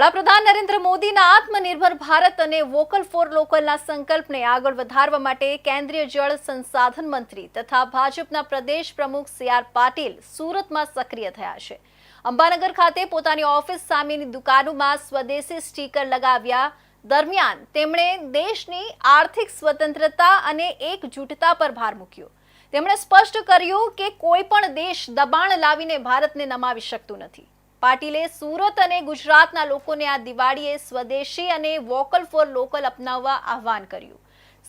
વડાપ્રધાન નરેન્દ્ર મોદીના આત્મનિર્ભર ભારત અને વોકલ ફોર લોકલના સંકલ્પને આગળ વધારવા માટે કેન્દ્રીય જળ સંસાધન મંત્રી તથા ભાજપના પ્રદેશ પ્રમુખ સી આર પાટીલ સુરતમાં સક્રિય થયા છે. અંબાનગર ખાતે પોતાની ઓફિસ સામેની દુકાનોમાં સ્વદેશી સ્ટીકર લગાવ્યા દરમિયાન તેમણે દેશની આર્થિક સ્વતંત્રતા અને એકજૂટતા પર ભાર મૂક્યો. તેમણે સ્પષ્ટ કર્યું કે કોઈ પણ દેશ દબાણ લાવીને ભારતને નમાવી શકતું નથી. પાટીલે સુરત અને ગુજરાતના લોકોને આ દિવાળીએ સ્વદેશી અને વોકલ ફોર લોકલ અપનાવવા આહવાન કર્યું.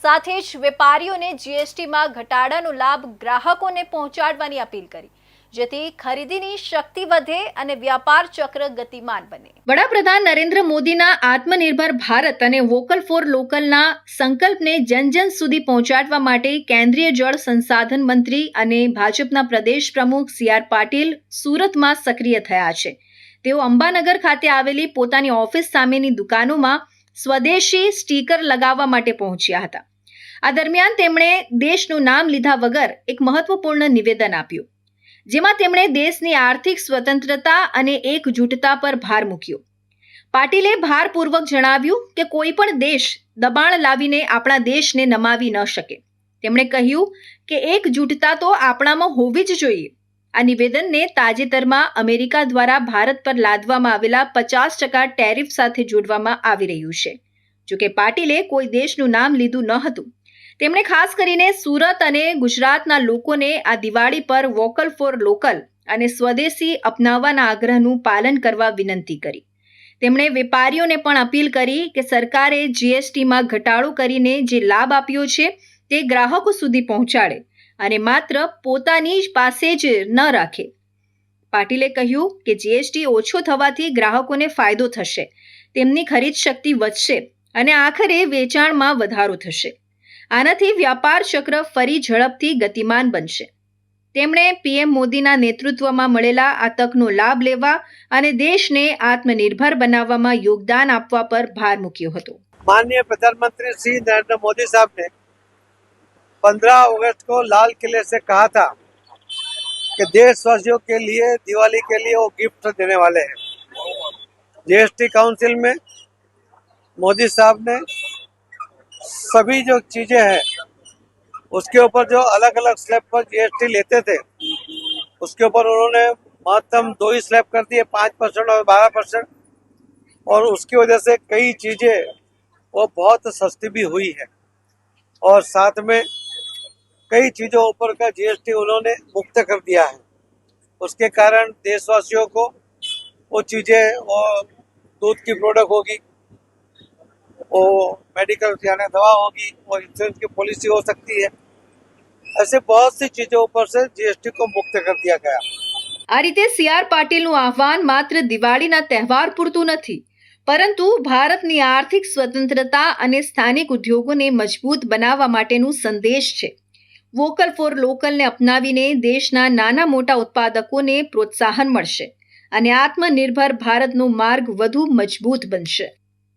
સાથે જ વેપારીઓને જીએસટીમાં ઘટાડાનો લાભ ગ્રાહકોને પહોંચાડવાની અપીલ કરી, જેથી ખરીદીની શક્તિ વધે અને વ્યાપાર ચક્ર ગતિમાન બને. વડાપ્રધાન નરેન્દ્ર મોદીના આત્મનિર્ભર ભારત અને વોકલ ફોર લોકલના સંકલ્પને જન જન સુધી પહોંચાડવા માટે કેન્દ્રીય જળ સંસાધન મંત્રી અને ભાજપના પ્રદેશ પ્રમુખ સી આર પાટીલ સુરતમાં સક્રિય થયા છે. તેઓ અંબાનગર ખાતે આવેલી પોતાની ઓફિસ સામેની દુકાનોમાં સ્વદેશી સ્ટીકર લગાવવા માટે પહોંચ્યા હતા. આ દરમિયાન તેમણે દેશનું નામ લીધા વગર એક મહત્વપૂર્ણ નિવેદન આપ્યું, જેમાં તેમણે દેશની આર્થિક સ્વતંત્રતા અને એકજૂટતા પર ભાર મૂક્યો. પાટીલે ભારપૂર્વક જણાવ્યું કે કોઈ પણ દેશ દબાણ લાવીને આપણા દેશને નમાવી ન શકે. તેમણે કહ્યું કે એકજૂટતા તો આપણામાં હોવી જ જોઈએ આ નિવેદનને તાજેતરમાં અમેરિકા દ્વારા ભારત પર લાદવામાં આવેલા પચાસ ટકા ટેરિફ સાથે જોડવામાં આવી રહ્યું છે. જોકે પાટીલે કોઈ દેશનું નામ લીધું ન હતું. તેમણે ખાસ કરીને સુરત અને ગુજરાતના લોકોને આ દિવાળી પર વોકલ ફોર લોકલ અને સ્વદેશી અપનાવવાના આગ્રહનું પાલન કરવા વિનંતી કરી. તેમણે વેપારીઓને પણ અપીલ કરી કે સરકારે જીએસટીમાં ઘટાડો કરીને જે લાભ આપ્યો છે તે ગ્રાહકો સુધી પહોંચાડે અને માત્ર પોતાની જ પાસે જ ન રાખે. પાટીલે કહ્યું કે જીએસટી ઓછો થવાથી ગ્રાહકોને ફાયદો થશે. તેમની ખરીદ શક્તિ વધશે અને આખરે વેચાણમાં વધારો થશે. આનાથી વ્યાપાર ચક્ર ફરી ઝડપથી ગતિમાન બનશે. તેમણે પીએમ મોદીના નેતૃત્વમાં મળેલા આ તકનો લાભ લેવા અને દેશને આત્મનિર્ભર બનાવવામાં યોગદાન આપવા પર ભાર મૂક્યો હતો. માનનીય પ્રધાનમંત્રી શ્રી નરેન્દ્ર મોદી સાહેબને 15 अगस्त को लाल किले से कहा था कि देशवासियों के लिए, दिवाली के लिए वो गिफ्ट देने वाले हैं। जीएसटी काउंसिल में मोदी साहब ने सभी जो चीज़ें हैं, उसके ऊपर जो अलग अलग स्लैब पर जीएसटी लेते थे, उसके ऊपर उन्होंने महत्तम दो ही स्लैब कर दिए, पाँच परसेंट और बारह परसेंट और उसकी वजह से कई चीज़ें, वो बहुत सस्ती भी हुई है। और साथ में कई चीजों ऊपर का जीएसटी उन्होंने मुक्त कर दिया है उसके कारण देशवासियों को वो चीजें वो दूध की प्रोडक्ट होगी वो मेडिकल यानी दवा होगी और इंश्योरेंस की पॉलिसी हो सकती है ऐसे बहुत सी चीजों ऊपर से जीएसटी को मुक्त कर दिया गया આ રીતે સી આર પાટીલનું આહવાન માત્ર દિવાળીના તહેવાર પૂરતું નથી પરંતુ ભારતની આર્થિક સ્વતંત્રતા અને સ્થાનિક ઉદ્યોગોને મજબૂત બનાવવા માટેનું સંદેશ છે વોકલ ફોર લોકલને અપનાવીને દેશના નાના મોટા ઉત્પાદકોને પ્રોત્સાહન મળશે અને આત્મનિર્ભર ભારતનો માર્ગ વધુ મજબૂત બનશે.